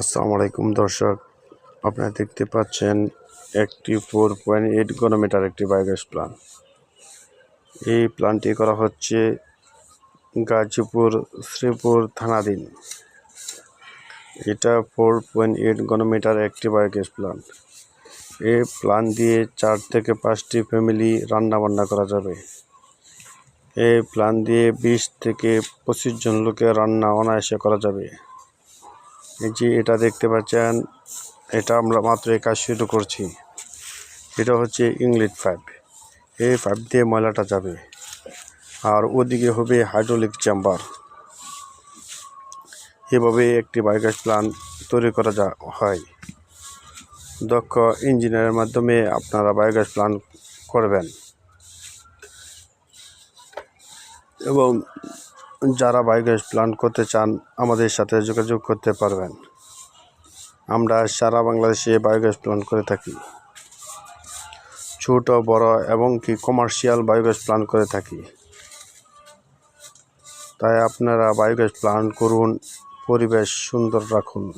আসসালামু আলাইকুম দর্শক, আপনারা দেখতে পাচ্ছেন একটি ফোর পয়েন্ট এইট গনোমিটার একটি বায়োগ্যাস প্লান এই প্ল্যানটি করা হচ্ছে গাজীপুর শ্রীপুর থানাধীন। এটা ফোর পয়েন্ট এইট গনোমিটার একটি বায়োগ্যাস প্লান এই প্ল্যান দিয়ে চার থেকে পাঁচটি ফ্যামিলি রান্নাবান্না করা যাবে। এই প্ল্যান দিয়ে বিশ থেকে পঁচিশ জন লোকের রান্না অনায়াসে করা যাবে। এই যে এটা দেখতে পাচ্ছেন, এটা আমরা মাত্র এই কাজ শুরু করছি। এটা হচ্ছে ইংলিশ পাইপ। এই পাইপ দিয়ে ময়লাটা যাবে। আর ওদিকে হবে হাইড্রোলিক চেম্বার। এভাবে একটি বায়োগ্যাস প্ল্যান্ট তৈরি করা যা হয়। দক্ষ ইঞ্জিনিয়ারের মাধ্যমে আপনারা বায়োগ্যাস প্ল্যান্ট করবেন। এবং যারা বায়োগ্যাস প্ল্যান্ট করতে চান, আমাদের সাথে যোগাযোগ করতে পারবেন। আমরা সারা বাংলাদেশে বায়োগ্যাস প্ল্যান্ট করে থাকি। ছোট, বড় এবং কি কমার্শিয়াল বায়োগ্যাস প্ল্যান্ট করে থাকি। তাই আপনারা বায়োগ্যাস প্ল্যান্ট করুন, পরিবেশ সুন্দর রাখুন।